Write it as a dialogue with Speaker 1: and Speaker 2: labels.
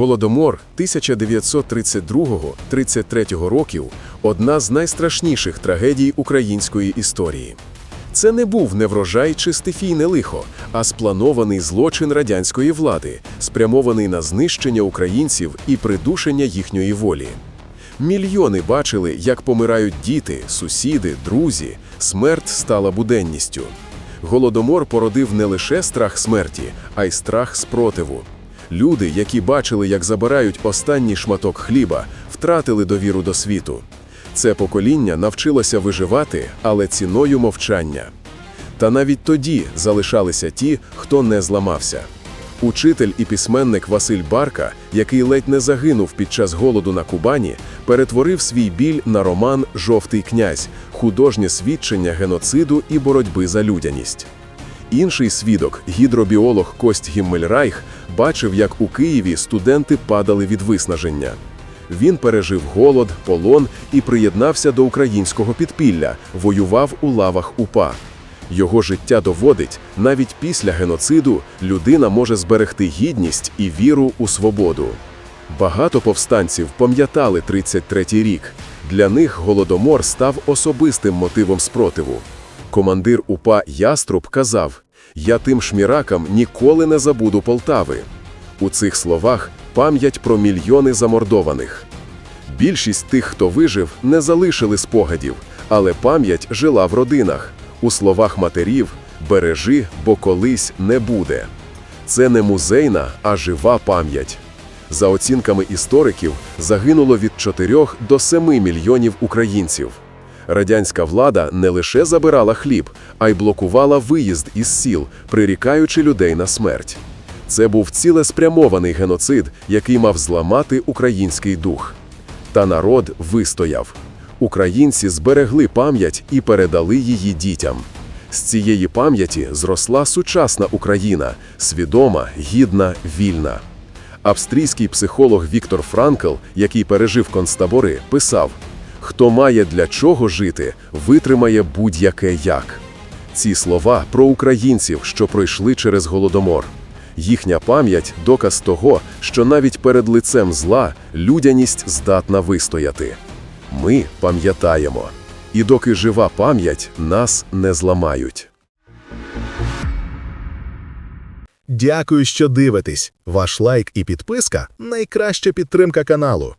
Speaker 1: Голодомор 1932-33 років одна з найстрашніших трагедій української історії. Це не був неврожай чи стихійне лихо, а спланований злочин радянської влади, спрямований на знищення українців і придушення їхньої волі. Мільйони бачили, як помирають діти, сусіди, друзі. Смерть стала буденністю. Голодомор породив не лише страх смерті, а й страх спротиву. Люди, які бачили, як забирають останній шматок хліба, втратили довіру до світу. Це покоління навчилося виживати, але ціною мовчання. Та навіть тоді залишалися ті, хто не зламався. Учитель і письменник Василь Барка, який ледь не загинув під час голоду на Кубані, перетворив свій біль на роман Жовтий князь, художнє свідчення геноциду і боротьби за людяність. Інший свідок, гідробіолог Кость Гіммельрайх, бачив, як у Києві студенти падали від виснаження. Він пережив голод, полон і приєднався до українського підпілля, воював у лавах УПА. Його життя доводить, навіть після геноциду людина може зберегти гідність і віру у свободу. Багато повстанців пам'ятали 33-й рік. Для них голодомор став особистим мотивом спротиву. Командир УПА Яструб казав: Я тим шміракам ніколи не забуду Полтави. У цих словах пам'ять про мільйони замордованих. Більшість тих, хто вижив, не залишили спогадів, але пам'ять жила в родинах. У словах матерів бережи, бо колись не буде. Це не музейна, а жива пам'ять. За оцінками істориків, загинуло від 4 до 7 мільйонів українців. Радянська влада не лише забирала хліб, а й блокувала виїзд із сіл, прирікаючи людей на смерть. Це був цілеспрямований геноцид, який мав зламати український дух. Та народ вистояв. Українці зберегли пам'ять і передали її дітям. З цієї пам'яті зросла сучасна Україна, свідома, гідна, вільна. Австрійський психолог Віктор Франкл, який пережив концтабори, писав: Хто має для чого жити, витримає будь-яке як. Ці слова про українців, що пройшли через голодомор. Їхня пам'ять доказ того, що навіть перед лицем зла людяність здатна вистояти. Ми пам'ятаємо. І доки жива пам'ять, нас не зламають.
Speaker 2: Дякую, що дивитесь. Ваш лайк і підписка найкраща підтримка каналу.